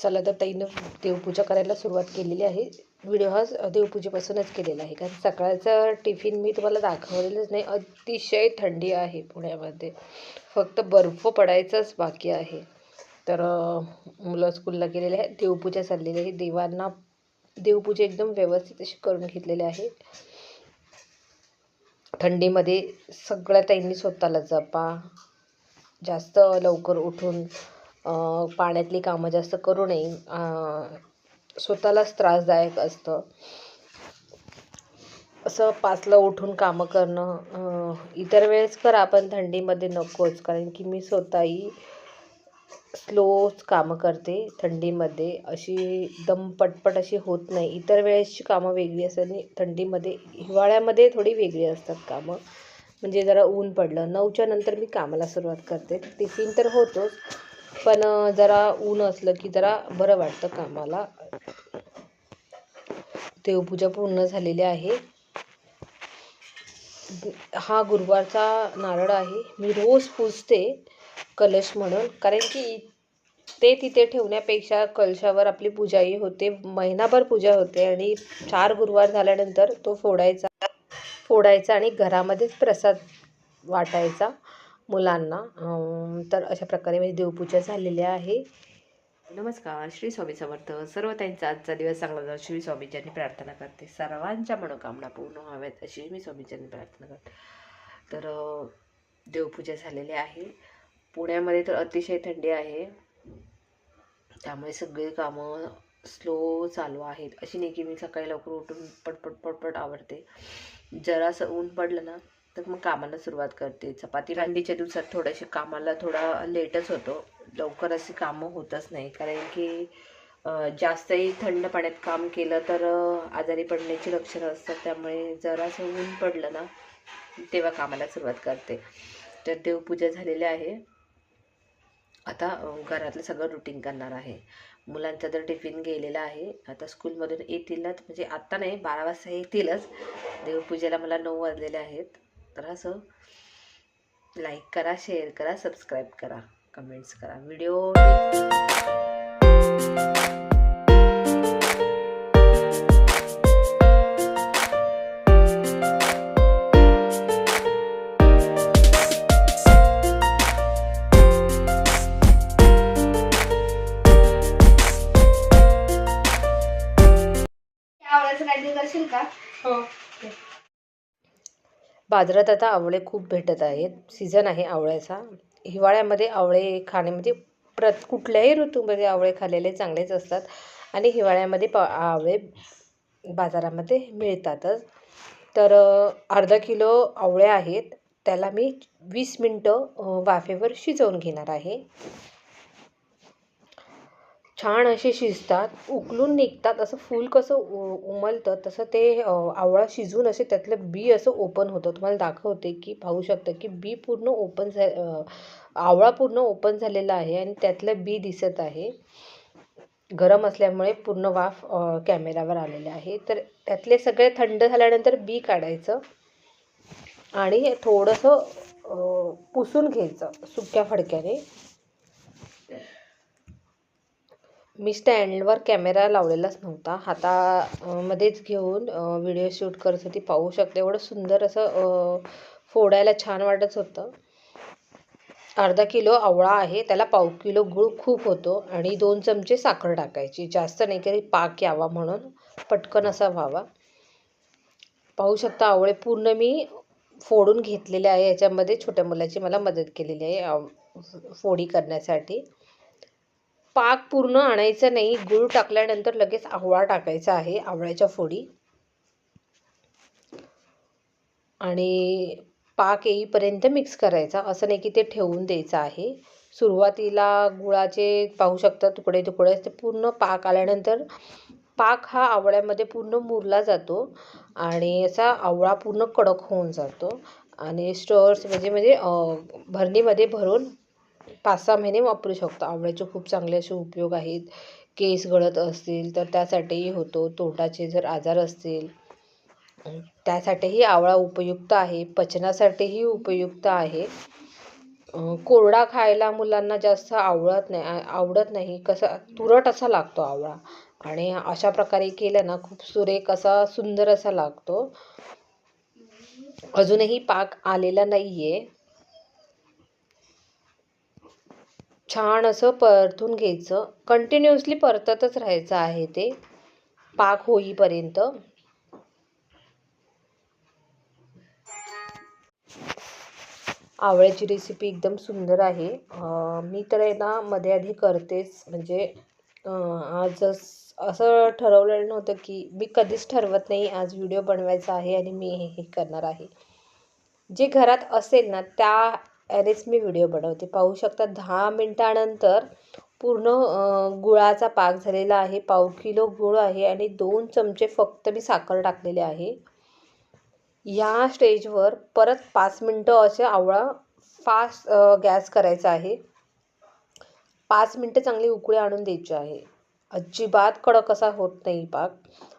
चला तर ताईनं देवपूजा करायला सुरुवात केलेली आहे. व्हिडिओ हा देवपूजेपासूनच केलेला आहे. कारण सकाळचा टिफिन मी तुम्हाला दाखवलेलंच नाही. अतिशय थंडी आहे पुण्यामध्ये. फक्त बर्फ पडायचाच बाकी आहे. तर मुलं स्कूलला गेलेले आहे देवपूजा चाललेली आहे. देवांना देवपूजा एकदम व्यवस्थित अशी करून घेतलेली आहे. थंडीमध्ये सगळ्या ताईंनी स्वतःला जपा. जास्त लवकर उठून पाण्यातली कामं जास्त करू नये. स्वतःलाच त्रासदायक असतं. असं पाचला उठून कामं करणं इतर वेळेस करा पण थंडीमध्ये नकोच. कारण की मी स्वतःही स्लोच कामं करते थंडीमध्ये. अशी एकदम पटपट अशी होत नाही. इतर वेळेसची कामं वेगळी असतात आणि थंडीमध्ये हिवाळ्यामध्ये थोडी वेगळी असतात कामं. म्हणजे जरा ऊन पडलं. नऊच्या नंतर मी कामाला सुरुवात करते. टिफिन तर होतोच. पण जरा ऊन असलं की जरा बरं वाटतं कामाला. देवपूजा पूर्ण झालेली आहे. हा गुरुवारचा नारळ आहे. मी रोज पूजते कलश म्हणून. कारण की ते तिथे ठेवण्यापेक्षा कलशावर आपली पूजाही होते. महिनाभर पूजा होते आणि चार गुरुवार झाल्यानंतर तो फोडायचा फोडायचा आणि घरामध्येच प्रसाद वाटायचा. मुलांना. तर अशा प्रकारे माझी देवपूजा झालेली आहे. नमस्कार श्री स्वामी समर्थ. सर्व त्यांचा आजचा दिवस चांगला जाऊ श्री स्वामीच्यांनी प्रार्थना करते. सर्वांच्या मनोकामना पूर्ण व्हाव्यात अशी मी स्वामीच्यांनी प्रार्थना करते. तर देवपूजा झालेली आहे. पुण्यामध्ये तर अतिशय थंडी आहे. त्यामुळे सगळी कामं स्लो चालू आहेत. अशी नाही की मी सकाळी लवकर उठून पटपट पटपट आवडते जरासं ऊन पडलं ना तर मग कामाला सुरुवात करते. चपाती थंडीच्या दिवसात थोडेसे कामाला थोडा लेटच होतो. लवकर अशी कामं होतच नाही. कारण की जास्तही थंड पाण्यात काम केलं तर आजारी पडण्याची लक्षणं असतात. त्यामुळे जरासं ऊन पडलं ना तेव्हा कामाला सुरुवात करते. तर देवपूजा झालेली आहे. आता घरातलं सगळं रुटीन करणार आहे. मुलांचा तर टिफिन गेलेला आहे. आता स्कूलमधून येतीलच. म्हणजे आत्ता नाही बारा वाजता येतीलच. देवपूजेला मला नऊ वाजलेले आहेत. तर असं लाईक करा शेअर करा सबस्क्राईब करा कमेंट्स करा. व्हिडिओ बाजारात आता आवळे खूप भेटत आहेत. सीझन आहे आवळ्याचा. हिवाळ्यामध्ये आवळे खाणे म्हणजे प्रत कुठल्याही ऋतूमध्ये आवळे खाल्लेले चांगलेच असतात. आणि हिवाळ्यामध्ये प आवळे बाजारामध्ये मिळतातच. तर अर्धा किलो आवळे आहेत. त्याला मी वीस मिनटं वाफेवर शिजवून घेणार आहे. छान असे शिजतात उकलून निघतात. असं फूल कसं उ उमलतं तसं ते आवळा शिजून असे त्यातलं बी असं ओपन होतं. तुम्हाला दाखवते की पाहू शकता की बी पूर्ण ओपन झा आवळा पूर्ण ओपन झालेला आहे आणि त्यातलं बी दिसत आहे. गरम असल्यामुळे पूर्ण वाफ कॅमेरावर आलेले आहे. तर त्यातले सगळे थंड झाल्यानंतर बी काढायचं आणि थोडंसं पुसून घ्यायचं सुक्या फडक्याने. मी स्टँडवर कॅमेरा लावलेलाच नव्हता. हाता मध्येच घेऊन व्हिडिओ शूट करत होती. पाहू शकते. एवढं सुंदर असं फोडायला छान वाटत होतं. अर्धा किलो आवळा आहे. त्याला पाव किलो गूळ खूप होतो आणि दोन चमचे साखर टाकायची. जास्त नाही तरी पाक यावा म्हणून पटकन असा व्हावा. पाहू शकता आवळे पूर्ण मी फोडून घेतलेले आहे. याच्यामध्ये छोट्या मुलाची मला मदत केलेली आहे फोडी करण्यासाठी. पाक पूर्ण आणायचं नाही गूळ टाकल्यानंतर लगेच आवळा टाकायचा आहे आवळ्याच्या फोडी. आणि पाक येईपर्यंत मिक्स करायचा असं नाही की ते ठेवून द्यायचं आहे. सुरुवातीला गुळाचे पाहू शकता तुकडे तुकडे ते पूर्ण पाक आल्यानंतर पाक हा आवळ्यामध्ये पूर्ण मुरला जातो आणि असा आवळा पूर्ण कडक होऊन जातो. आणि स्टर्स म्हणजे म्हणजे भरणीमध्ये भरून पाच सहा महिने वापरू शकतो. आवळ्याचे खूप चांगले असे उपयोग आहेत. केस गळत असतील तर त्यासाठीही होतो. तोंडाचे जर आजार असतील त्यासाठीही आवळा उपयुक्त आहे. पचनासाठीही उपयुक्त आहे. कोरडा खायला मुलांना जास्त आवडत नाही आवडत नाही. कसा तुरट असा लागतो आवळा. आणि अशा प्रकारे केलं ना खूप सुरेख असा सुंदर असा लागतो. अजूनही पाक आलेला नाही आहे छान असं परतून घ्यायचं. कंटिन्युअसली परततच राहायचं आहे ते. पाक होईपर्यंत. आवळ्याची रेसिपी एकदम सुंदर आहे. मी तर आहे ना मध्ये आधी करतेच. म्हणजे आज असं ठरवलेलं नव्हतं की मी कधीच ठरवत नाही आज व्हिडिओ बनवायचा आहे आणि मी हे हे करणार आहे. जे घरात असेल ना त्या यानेच मी व्हिडिओ बनवते. पाहू शकता दहा मिनटानंतर पूर्ण गुळाचा पाक झालेला आहे. पाव किलो गुळ आहे आणि दोन चमचे फक्त मी साखर टाकलेले आहे. या स्टेजवर परत पाच मिनटं असे आवळा फास्ट गॅस करायचा आहे. पाच मिनटं चांगली उकळी आणून द्यायची आहे. अजिबात कडक असा होत नाही पाक.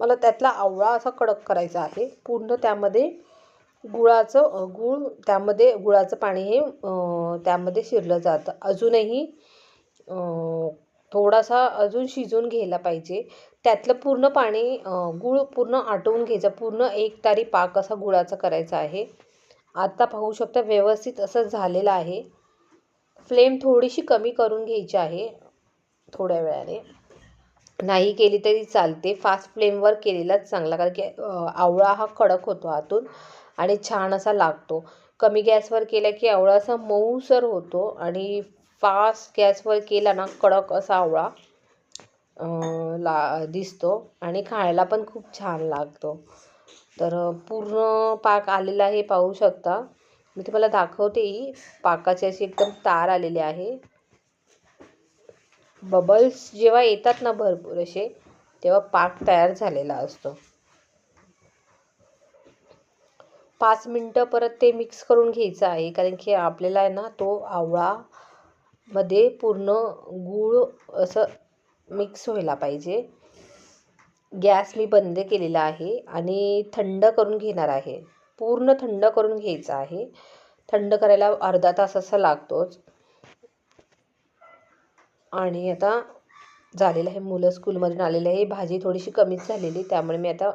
मला त्यातला आवळा असा कडक करायचा आहे. पूर्ण त्यामध्ये गुळाचं गूळ गुळ त्यामध्ये गुळाचं पाणी हे त्यामध्ये शिरलं जातं. अजूनही थोडासा अजून शिजून घ्यायला पाहिजे. त्यातलं पूर्ण पाणी गूळ पूर्ण आटवून घ्यायचं. पूर्ण एक तारी पाक असा गुळाचा करायचा आहे. आता पाहू शकता व्यवस्थित असं झालेलं आहे. फ्लेम थोडीशी कमी करून घ्यायची आहे थोड्या वेळाने. नाही केली तरी चालते. फास्ट फ्लेमवर केलेलाच चांगला कारण की आवळा हा कडक होतो आतून आणि छान असा लागतो. कमी गॅसवर केला की आवळा असा मऊसर होतो आणि फास्ट गॅसवर केला ना कडक असा आवळा ला दिसतो आणि खायला पण खूप छान लागतो. तर पूर्ण पाक आलेला हे पाहू शकता. मी तुम्हाला दाखवतेही पाकाची अशी एकदम तार आलेली आहे. बबल्स जेव्हा येतात ना भरपूर असे तेव्हा पाक तयार झालेला असतो. पाच मिनटं परत ते मिक्स करून घ्यायचं आहे कारण की आपल्याला आहे ना तो आवळामध्ये पूर्ण गूळ असं मिक्स व्हायला पाहिजे. गॅस मी बंद केलेला आहे आणि थंड करून घेणार आहे. पूर्ण थंड करून घ्यायचं आहे. थंड करायला अर्धा तास असा लागतोच. आणि आता झालेलं आहे मुलं स्कूलमधून आलेले आहे. भाजी थोडीशी कमीच झालेली त्यामुळे मी आता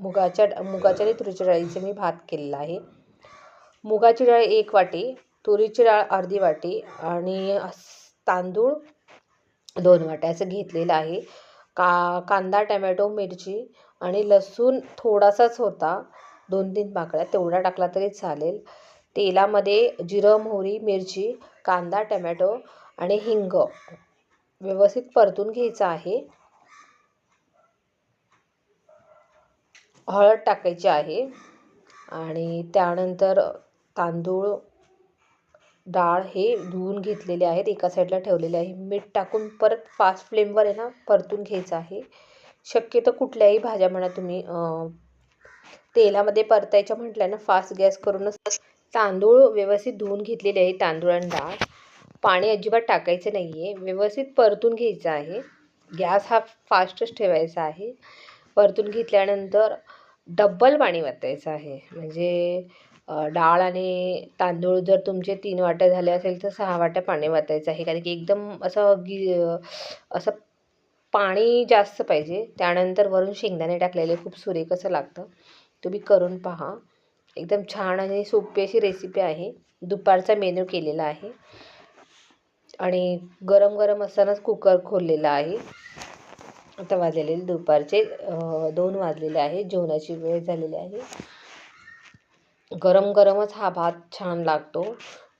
मुगाच्या मुगाच्या आणि तुरीच्या डाळीचे मी भात केलेला आहे. मुगाची डाळ एक वाटी तुरीची डाळ अर्धी वाटी आणि तांदूळ दोन वाट्या असं घेतलेलं आहे. का कांदा टमॅटो मिरची आणि लसूण थोडासाच होता दोन तीन पाकळ्या तेवढा टाकला तरी चालेल. तेलामध्ये जिरं मोहरी मिरची कांदा टमॅटो आणि हिंग व्यवस्थित परतून घ्यायचं आहे. हळद टाकायची आहे. आणि त्यानंतर तांदूळ डाळ हे धुवून घेतलेले आहेत. एका साईडला ठेवलेले आहे. मीठ टाकून परत फास्ट फ्लेमवर आहे ना परतून घ्यायचं आहे. शक्यतो कुठल्याही भाज्या म्हणा तुम्ही तेलामध्ये परतायच्या म्हटल्या ना फास्ट गॅस करूनच तांदूळ व्यवस्थित धुवून घेतलेले आहे. तांदूळ आणि डाळ. पाणी अजिबात टाकायचं नाही आहे व्यवस्थित परतून घ्यायचं आहे. गॅस हा फास्टच ठेवायचा आहे. परतून घेतल्यानंतर डब्बल पाणी वतायचं आहे. म्हणजे डाळ आणि तांदूळ जर तुमचे तीन वाट्या झाले असेल तर सहा वाट्या पाणी वतायचं आहे. कारण की एकदम असं गी असं पाणी जास्त पाहिजे. त्यानंतर वरून शेंगदाणे टाकलेले खूप सुरेख असं लागतं. तुम्ही करून पहा. एकदम छान आणि सोपी अशी रेसिपी आहे. दुपारचा मेनू केलेला आहे. आणि गरम गरम असतानाच कुकर खोललेला आहे. आता वाजलेले दुपारचे दोन वाजलेले आहे. जेवणाची वेळ झालेली आहे. गरम गरमच हा भात छान लागतो.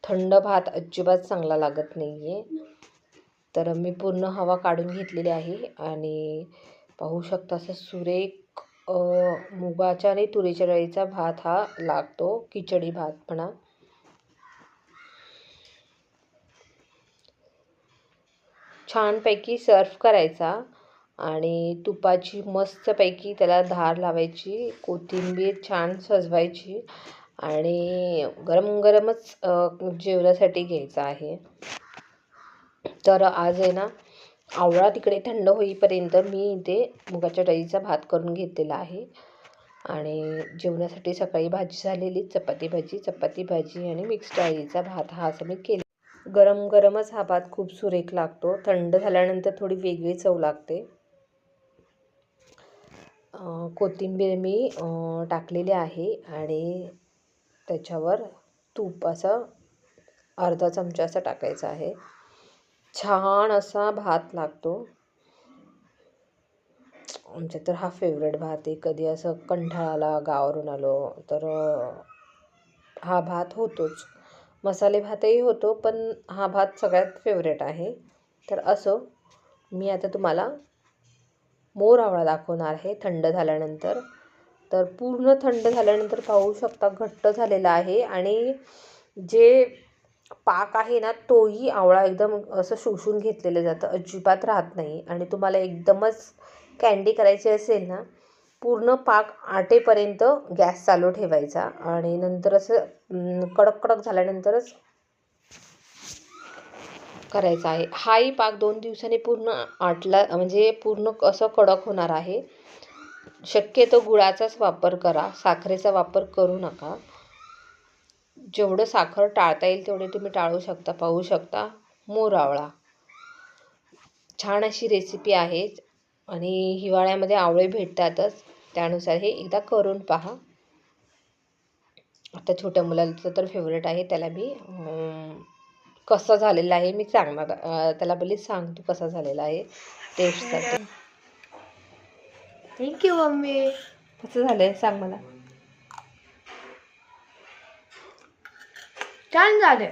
थंड भात अजिबात चांगला लागत नाही आहे तर मी पूर्ण हवा काढून घेतलेली आहे आणि पाहू शकता असं सुरेख मुगाच्या आणि तुरीच्या डाळीचा भात हा लागतो. खिचडी भात म्हणा. छानपैकी सर्फ करायचा आणि तुपाची मस्तपैकी त्याला धार लावायची कोथिंबीर छान सजवायची आणि गरम गरमच जेवणासाठी घ्यायचं आहे. तर आज आहे ना आवळा तिकडे थंड होईपर्यंत मी इथे मुगाच्या डाळीचा भात करून घेतलेला आहे. आणि जेवणासाठी सकाळी भाजी झालेली चपाती भाजी चपाती भाजी आणि मिक्स डाळीचा भात हा असं मी केला गरम गरमच हा भात खूप सुरेख लागतो. थंड झाल्यानंतर थोडी वेगळी चव लागते. कोथिंबीर मी टाकलेली आहे आणि त्याच्यावर तूप असं अर्धा चमचा असं टाकायचं आहे. छान असा भात लागतो. आमच्या तर हा फेवरेट भात आहे. कधी असं कंठाळाला आला गावावरून आलो तर हा भात होतोच. मसाले भातही होतो पण हा भात सगळ्यात फेवरेट आहे. तर असो मी आता तुम्हाला मोर आवळा दाखवणार आहे थंड झाल्यानंतर. तर पूर्ण थंड झाल्यानंतर पाहू शकता घट्ट झालेला आहे आणि जे पाक आहे ना तोही आवळा एकदम असं शोषून घेतलेलं जातं अजिबात राहत नाही. आणि तुम्हाला एकदमच कँडी करायची असेल ना पूर्ण पाक आटेपर्यंत गॅस चालू ठेवायचा आणि नंतर असं कडक कडक झाल्यानंतरच करायचा आहे. हाही पाक दोन दिवसांनी पूर्ण आटला म्हणजे पूर्ण असं कडक होणार आहे. शक्यतो गुळाचाच वापर करा साखरेचा वापर करू नका. जेवढं साखर टाळता येईल तेवढे तुम्ही टाळू शकता पाहू शकता. मोरावळा. छान अशी रेसिपी आहे आणि हिवाळ्यामध्ये आवळे भेटतातच त्यानुसार हे एकदा करून पहा. आता छोट्या मुलाचं तर फेवरेट आहे त्याला मी कसं झालेलं आहे मी सांगणार त्याला पहिले सांग तू कसा झालेला आहे टेस्टसाठी थँक्यू मम्मी. कसं झालंय सांग मला. छान झालं